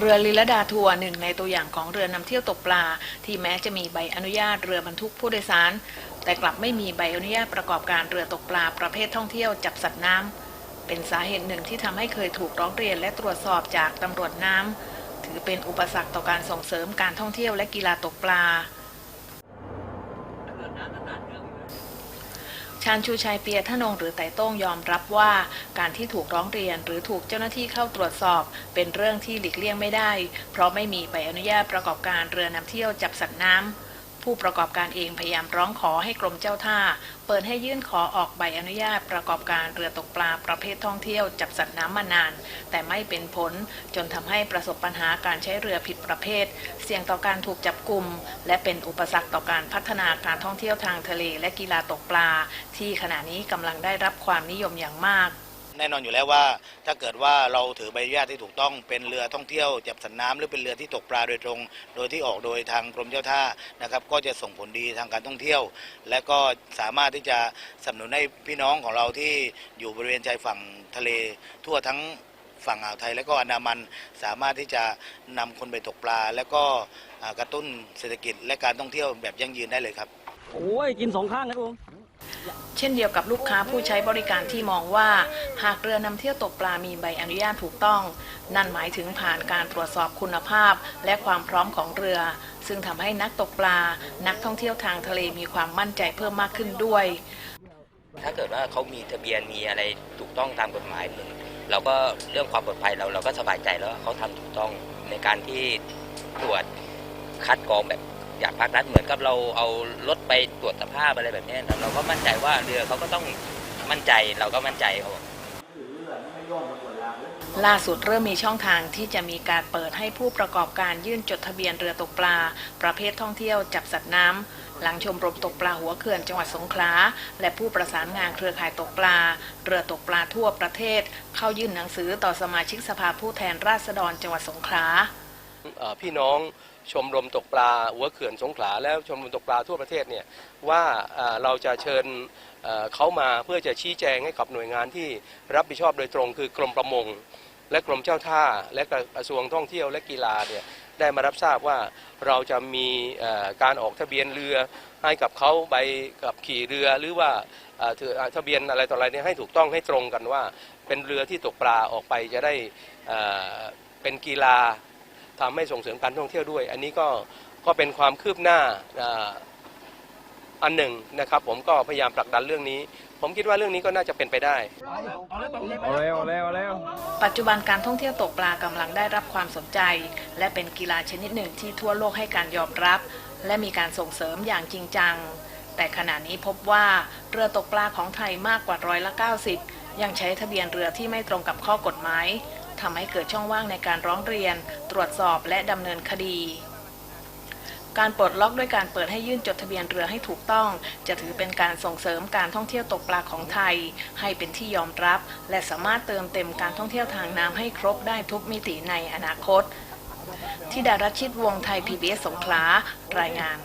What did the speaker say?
เรือลิลดาทัวร์หนึ่งในตัวอย่างของเรือนำเที่ยวตกปลา ที่แม้จะมีใบอนุญาตเรือบรรทุกผู้โดยสาร แต่กลับไม่มีใบอนุญาตประกอบการเรือตกปลาประเภทท่องเที่ยวจับสัตว์น้ำเป็นสาเหตุหนึ่งที่ทำให้เคยถูกร้องเรียนและตรวจสอบจากตำรวจน้ำถือเป็นอุปสรรคต่อการส่งเสริมการท่องเที่ยวและกีฬาตกปลา ชานชูชัยเปียทนงหรือไต่ต้งยอมรับว่า การที่ถูกร้องเรียนหรือถูกเจ้าหน้าที่เข้าตรวจสอบ เป็นเรื่องที่หลีกเลี่ยงไม่ได้ เพราะไม่มีใบอนุญาตประกอบการเรือนำเที่ยวจับสัตว์น้ำ ผู้ประกอบการเองพยายามร้องขอให้กรมเจ้าท่า เปิดให้ยื่นขอออกใบอนุญาตประกอบการเรือตกปลาประเภทท่องเที่ยวจับสัตว์น้ำมานาน แต่ไม่เป็นผลจนทำให้ประสบปัญหาการใช้เรือผิดประเภท เสี่ยงต่อการถูกจับกลุ่มและเป็นอุปสรรคต่อการพัฒนาการท่องเที่ยวทางทะเลและกีฬาตกปลา ที่ขณะนี้กำลังได้รับความนิยมอย่างมาก แน่นอนอยู่แล้วว่า ถ้าเกิดว่าเราถือใบอนุญาตที่ถูกต้องเป็นเรือท่องเที่ยวจับสัตว์น้ำหรือเป็นเรือที่ตกปลาโดยตรง โดยที่ออกโดยทางกรมเจ้าท่านะครับก็จะส่งผลดีทางการท่องเที่ยว และก็สามารถที่จะสนับสนุนให้พี่น้องของเราที่อยู่บริเวณชายฝั่งทะเลทั่วทั้งฝั่งอ่าวไทยและก็อันดามันสามารถที่จะนำคนไปตกปลา และก็กระตุ้นเศรษฐกิจและการท่องเที่ยวแบบยั่งยืนได้เลยครับ โอ้ยกินสองข้างครับผม เช่นเดียวกับลูกค้าผู้ใช้บริการที่มองว่า หากเรือนำเที่ยวตกปลามีใบอนุญาตถูกต้อง นั่นหมายถึงผ่านการตรวจสอบคุณภาพ และความพร้อมของเรือ ซึ่งทำให้นักตกปลา นักท่องเที่ยวทางทะเลมีความมั่นใจเพิ่มมากขึ้นด้วย ถ้าเกิดว่าเขามีทะเบียนมีอะไรถูกต้องตามกฎหมายหนึ่งเราก็เรื่องความปลอดภัยเราเราก็สบายใจแล้วว่าเขาทำถูกต้องในการที่ตรวจคัดกรองแบบ อยางภาครัฐเหมือนกับเราเอารถไปตรวจสภาพอะไรแบบนี้เราก็มั่นใจว่าเรือเขาก็ต้องมั่นใจเราก็มั่นใจเขาล่าสุดเริ่มมีช่องทางที่จะมีการเปิดให้ผู้ประกอบการยื่นจดทะเบียนเรือตกปลา ประเภทท่องเที่ยวจับสัตว์น้ำหลังชมรมตกปลาหัวเขื่อนจังหวัดสงขลาและผู้ประสานงานเครือข่ายตกปลา เรือตกปลาทั่วประเทศ เข้ายื่นหนังสือต่อสมาชิกสภาผู้แทนราษฎรจังหวัดสงขลา พี่น้องชมรมตกปลาหัวเขื่อนสงขลาแล้วชมรมตกปลาทั่วประเทศเนี่ยว่าเราจะเชิญเขามาเพื่อจะชี้แจงให้กับหน่วยงานที่รับผิดชอบโดยตรงคือกรมประมง และกรมเจ้าท่า และกระทรวงท่องเที่ยวและกีฬาเนี่ยได้มารับทราบว่าเราจะมีการออกทะเบียนเรือให้กับเขาใบกับขี่เรือหรือว่าถือทะเบียนอะไรต่ออะไรเนี่ยให้ถูกต้องให้ตรงกันว่า เป็นเรือที่ตกปลาออกไปจะได้เป็นกีฬา ทำให้ส่งเสริมการท่องเที่ยวด้วย อันนี้ก็ก็เป็นความคืบหน้าอ่าอันหนึ่งนะครับ ผมก็พยายามผลักดันเรื่องนี้ ผมคิดว่าเรื่องนี้ก็น่าจะเป็นไปได้เอาแล้วเอาแล้วเอาแล้วปัจจุบันการท่องเที่ยวตกปลากำลังได้รับความสนใจ และเป็นกีฬาชนิดหนึ่งที่ทั่วโลกให้การยอมรับ และมีการส่งเสริมอย่างจริงจัง แต่ขณะนี้พบว่าเรือตกปลาของไทยมากกว่าร้อยละ90 ยังใช้ทะเบียนเรือที่ไม่ตรงกับข้อกฎหมาย ทำให้เกิดช่องว่างในการร้องเรียน ตรวจสอบและดำเนินคดี การปลดล็อกด้วยการเปิดให้ยื่นจดทะเบียนเรือให้ถูกต้อง จะถือเป็นการส่งเสริมการท่องเที่ยวตกปลาของไทย ให้เป็นที่ยอมรับ และสามารถเติมเต็มการท่องเที่ยวทางน้ำให้ครบได้ทุกมิติในอนาคต ที่ดารัชิตวงไทย PBS สงขลารายงาน